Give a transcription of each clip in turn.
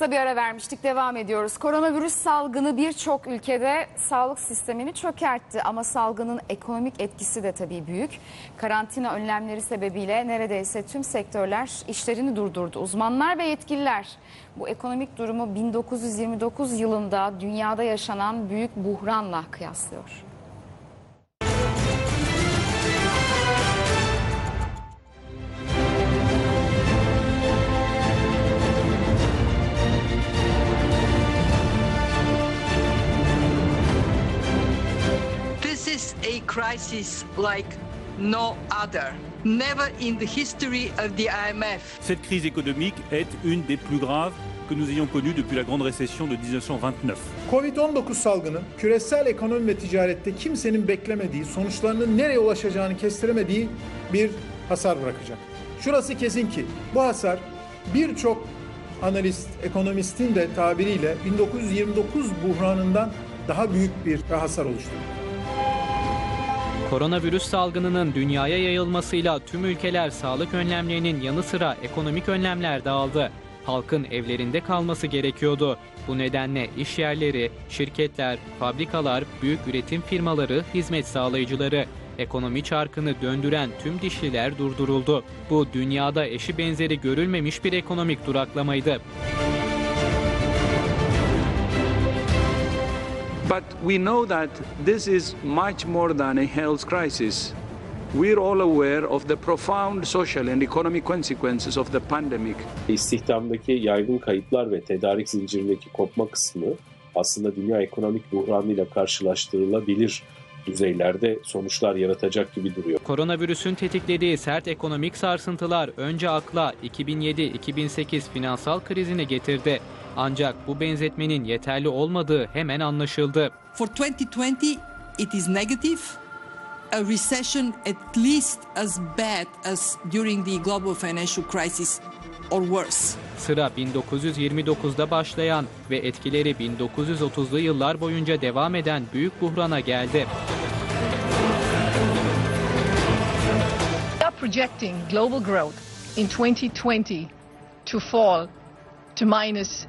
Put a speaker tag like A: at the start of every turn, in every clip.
A: Kısa bir ara vermiştik devam ediyoruz. Koronavirüs salgını birçok ülkede sağlık sistemini çökertti ama salgının ekonomik etkisi de tabii büyük. Karantina önlemleri sebebiyle neredeyse tüm sektörler işlerini durdurdu. Uzmanlar ve yetkililer bu ekonomik durumu 1929 yılında dünyada yaşanan büyük buhranla kıyaslıyor.
B: Crisis like no other. Never in the history of the IMF
C: Cette crise économique est une des plus graves que nous ayons connues depuis la grande récession de 1929.
D: Covid-19 salgını küresel ekonomi ve ticarette kimsenin beklemediği, sonuçlarının nereye ulaşacağını kestiremediği bir hasar bırakacak. Şurası kesin ki bu hasar birçok analist, ekonomistin de tabiriyle 1929 buhranından daha büyük bir hasar oluşturur.
E: Koronavirüs salgınının dünyaya yayılmasıyla tüm ülkeler sağlık önlemlerinin yanı sıra ekonomik önlemler de aldı. Halkın evlerinde kalması gerekiyordu. Bu nedenle iş yerleri, şirketler, fabrikalar, büyük üretim firmaları, hizmet sağlayıcıları, ekonomi çarkını döndüren tüm dişliler durduruldu. Bu dünyada eşi benzeri görülmemiş bir ekonomik duraklamaydı.
F: But we know that this is much more than a health crisis. We're all aware of the profound social and economic consequences of the pandemic.
G: İstihdamdaki yaygın kayıplar ve tedarik zincirindeki kopma kısmı aslında dünya ekonomik buhranıyla karşılaştırılabilir düzeylerde sonuçlar yaratacak gibi duruyor.
E: Koronavirüsün tetiklediği sert ekonomik sarsıntılar önce akla 2007-2008 finansal krizini getirdi. Ancak bu benzetmenin yeterli olmadığı hemen anlaşıldı.
B: For 2020, it is negative. A recession at least as bad as during the global financial crisis or worse.
E: Sıra 1929'da başlayan ve etkileri 1930'lu yıllar boyunca devam eden büyük buhrana geldi.
H: We are projecting global growth in 2020 to fall to minus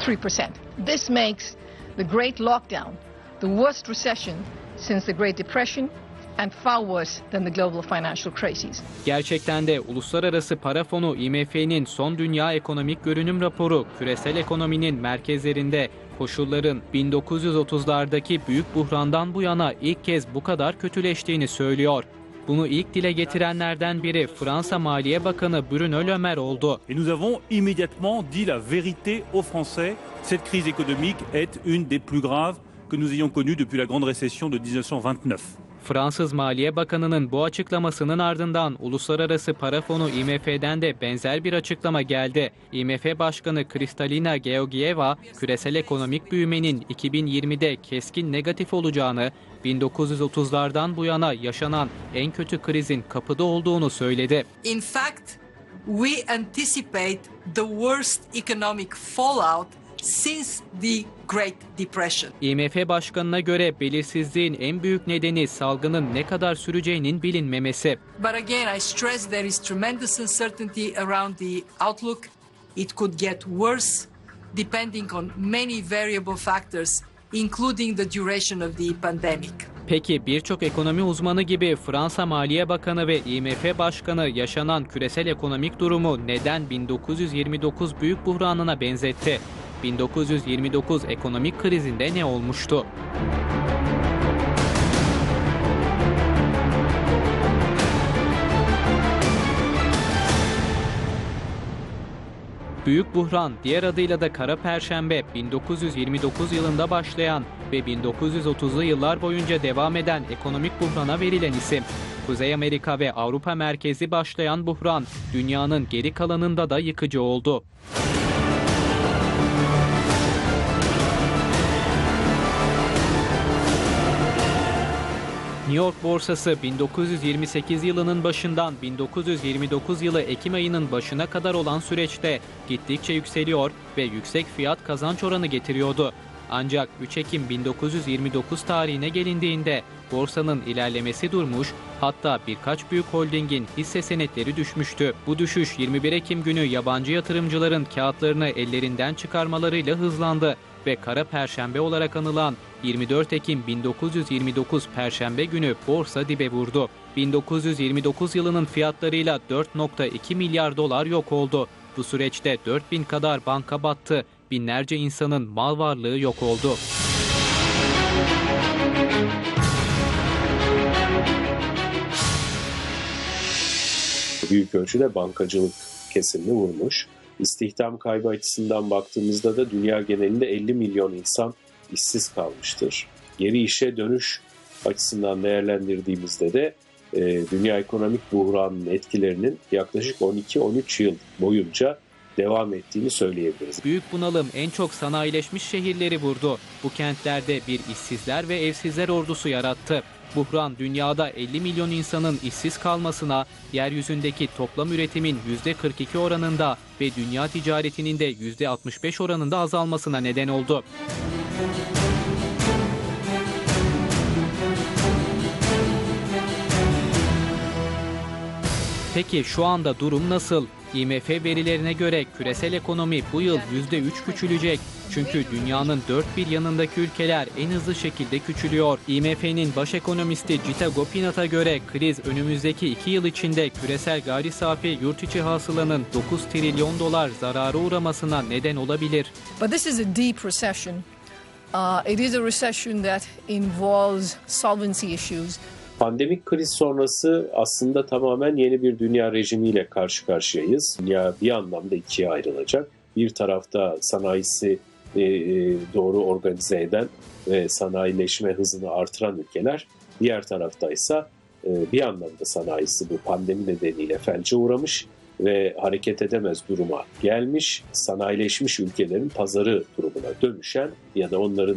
H: 3%. This makes the Great Lockdown the worst recession since the Great Depression and far worse than the global financial crisis.
E: Gerçekten de Uluslararası Para Fonu IMF'nin son dünya ekonomik görünüm raporu küresel ekonominin merkezlerinde koşulların 1930'lardaki büyük buhrandan bu yana ilk kez bu kadar kötüleştiğini söylüyor.
C: Et nous avons immédiatement dit la vérité aux Français. Cette crise économique est une des plus graves que nous ayons connues depuis la grande récession de 1929.
E: Fransız Maliye Bakanı'nın bu açıklamasının ardından Uluslararası Para Fonu IMF'den de benzer bir açıklama geldi. IMF Başkanı Kristalina Georgieva, küresel ekonomik büyümenin 2020'de keskin negatif olacağını, 1930'lardan bu yana yaşanan en kötü krizin kapıda olduğunu söyledi.
B: In fact, we anticipate the worst economic fallout since the Great Depression.
E: IMF Başkanı'na göre belirsizliğin en büyük nedeni salgının ne kadar süreceğinin bilinmemesi.
B: But again, I stress there is tremendous uncertainty around the outlook. It could get worse depending on many variable factors, including the duration of the pandemic.
E: Peki birçok ekonomi uzmanı gibi Fransa Maliye Bakanı ve IMF Başkanı yaşanan küresel ekonomik durumu neden 1929 büyük buhranına benzetti? 1929 ekonomik krizinde ne olmuştu? Büyük buhran, diğer adıyla da Kara Perşembe, 1929 yılında başlayan ve 1930'lu yıllar boyunca devam eden ekonomik buhrana verilen isim. Kuzey Amerika ve Avrupa merkezi başlayan buhran, dünyanın geri kalanında da yıkıcı oldu. New York borsası 1928 yılının başından 1929 yılı Ekim ayının başına kadar olan süreçte gittikçe yükseliyor ve yüksek fiyat kazanç oranı getiriyordu. Ancak 3 Ekim 1929 tarihine gelindiğinde borsanın ilerlemesi durmuş, hatta birkaç büyük holdingin hisse senetleri düşmüştü. Bu düşüş 21 Ekim günü yabancı yatırımcıların kağıtlarını ellerinden çıkarmalarıyla hızlandı ve Kara Perşembe olarak anılan 24 Ekim 1929 Perşembe günü borsa dibe vurdu. 1929 yılının fiyatlarıyla 4.2 milyar dolar yok oldu. Bu süreçte 4000 kadar banka battı, binlerce insanın mal varlığı yok oldu.
G: büyük ölçüde bankacılık kesimini vurmuş. İstihdam kaybı açısından baktığımızda da dünya genelinde 50 milyon insan işsiz kalmıştır. Geri işe dönüş açısından değerlendirdiğimizde de e, dünya ekonomik buhranının etkilerinin yaklaşık 12-13 yıl boyunca devam ettiğini söyleyebiliriz.
E: Büyük bunalım en çok sanayileşmiş şehirleri vurdu. Bu kentlerde bir işsizler ve evsizler ordusu yarattı. Buhran dünyada 50 milyon insanın işsiz kalmasına, yeryüzündeki toplam üretimin %42 oranında ve dünya ticaretinin de %65 oranında azalmasına neden oldu. Peki şu anda durum nasıl? IMF verilerine göre küresel ekonomi bu yıl %3 küçülecek. Çünkü dünyanın dört bir yanındaki ülkeler en hızlı şekilde küçülüyor. IMF'nin baş ekonomisti Gita Gopinath'a göre kriz önümüzdeki iki yıl içinde küresel gayri safi yurt içi hasılanın 9 trilyon dolar zarara uğramasına neden olabilir.
H: But this is a deep recession. Uh, it is a recession that involves solvency issues.
G: Pandemik kriz sonrası aslında tamamen yeni bir dünya rejimiyle karşı karşıyayız. Dünya bir anlamda ikiye ayrılacak. Bir tarafta sanayisi e, e, doğru organize eden ve sanayileşme hızını artıran ülkeler. Diğer tarafta ise e, bir anlamda sanayisi bu pandemi nedeniyle felce uğramış ve hareket edemez duruma gelmiş, sanayileşmiş ülkelerin pazarı durumuna dönüşen ya da onların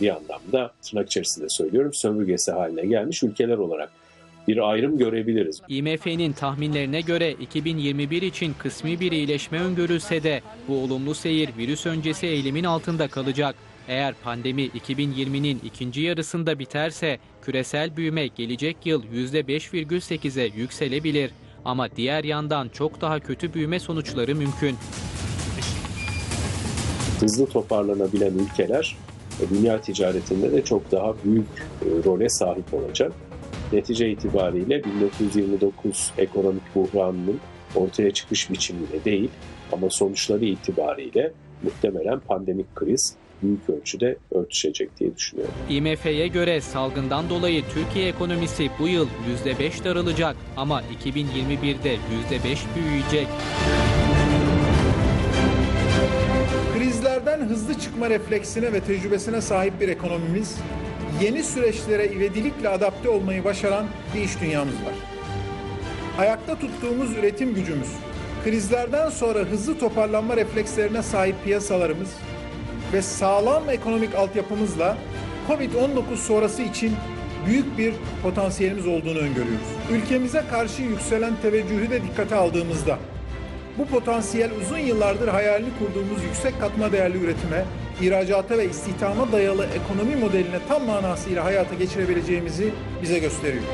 G: bir anlamda tırnak içerisinde söylüyorum sömürgesi haline gelmiş ülkeler olarak bir ayrım görebiliriz.
E: IMF'nin tahminlerine göre 2021 için kısmi bir iyileşme öngörülse de bu olumlu seyir virüs öncesi eğilimin altında kalacak. Eğer pandemi 2020'nin ikinci yarısında biterse küresel büyüme gelecek yıl %5,8'e yükselebilir. Ama diğer yandan çok daha kötü büyüme sonuçları mümkün.
G: Hızlı toparlanabilen ülkeler dünya ticaretinde de çok daha büyük e, role sahip olacak. Netice itibariyle 1929 ekonomik buhranının ortaya çıkış biçimiyle değil ama sonuçları itibariyle muhtemelen pandemik kriz büyük ölçüde örtüşecek diye düşünüyorum.
E: IMF'ye göre salgından dolayı Türkiye ekonomisi bu yıl %5 daralacak ama 2021'de %5 büyüyecek.
D: Krizlerden hızlı çıkma refleksine ve tecrübesine sahip bir ekonomimiz, yeni süreçlere ivedilikle adapte olmayı başaran bir iş dünyamız var. Ayakta tuttuğumuz üretim gücümüz, krizlerden sonra hızlı toparlanma reflekslerine sahip piyasalarımız ve sağlam ekonomik altyapımızla Covid-19 sonrası için büyük bir potansiyelimiz olduğunu öngörüyoruz. Ülkemize karşı yükselen teveccühü de dikkate aldığımızda bu potansiyel uzun yıllardır hayalini kurduğumuz yüksek katma değerli üretime, ihracata ve istihdama dayalı ekonomi modeline tam manasıyla hayata geçirebileceğimizi bize gösteriyor.